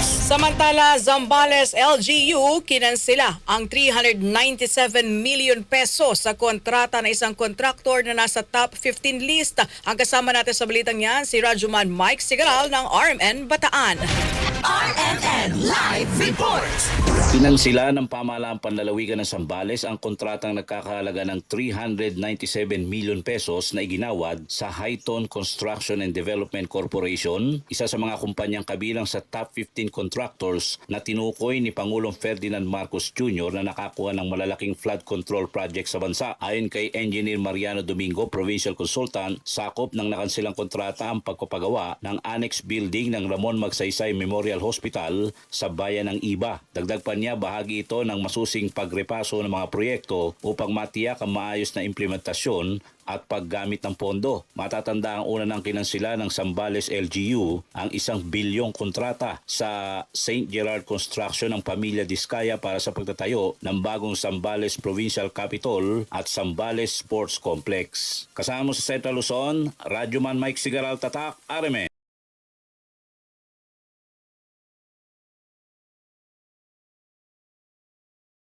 Samantala, Zambales LGU kinansila ang 397 million peso sa kontrata ng isang kontraktor na nasa top 15 list. Ang kasama natin sa balitang yan, si Rajuman Mike Sigaral ng RMN Bataan. RMN Live Report. Pinansila ng pamahalaang panlalawigan ng Sambales ang kontratang nagkakahalaga ng 397 million pesos na iginawad sa Highton Construction and Development Corporation, isa sa mga kumpanyang kabilang sa top 15 contractors na tinukoy ni Pangulong Ferdinand Marcos Jr. na nakakuha ng malalaking flood control project sa bansa. Ayon kay Engineer Mariano Domingo, Provincial Consultant, sakop ng nakansilang kontrata ang pagpapagawa ng annex building ng Ramon Magsaysay Memorial Hospital sa bayan ng Iba. Dagdag pa niya bahagi ito ng masusing pagrepaso ng mga proyekto upang matiyak ang maayos na implementasyon at paggamit ng pondo. Matatanda ang una ng kinansila ng Sambales LGU ang isang bilyong kontrata sa St. Gerard Construction ng pamilya Diskaya para sa pagtatayo ng bagong Sambales Provincial Capitol at Sambales Sports Complex. Kasama sa Central Luzon, Radyoman Mike Sigaral Tatak, RMN.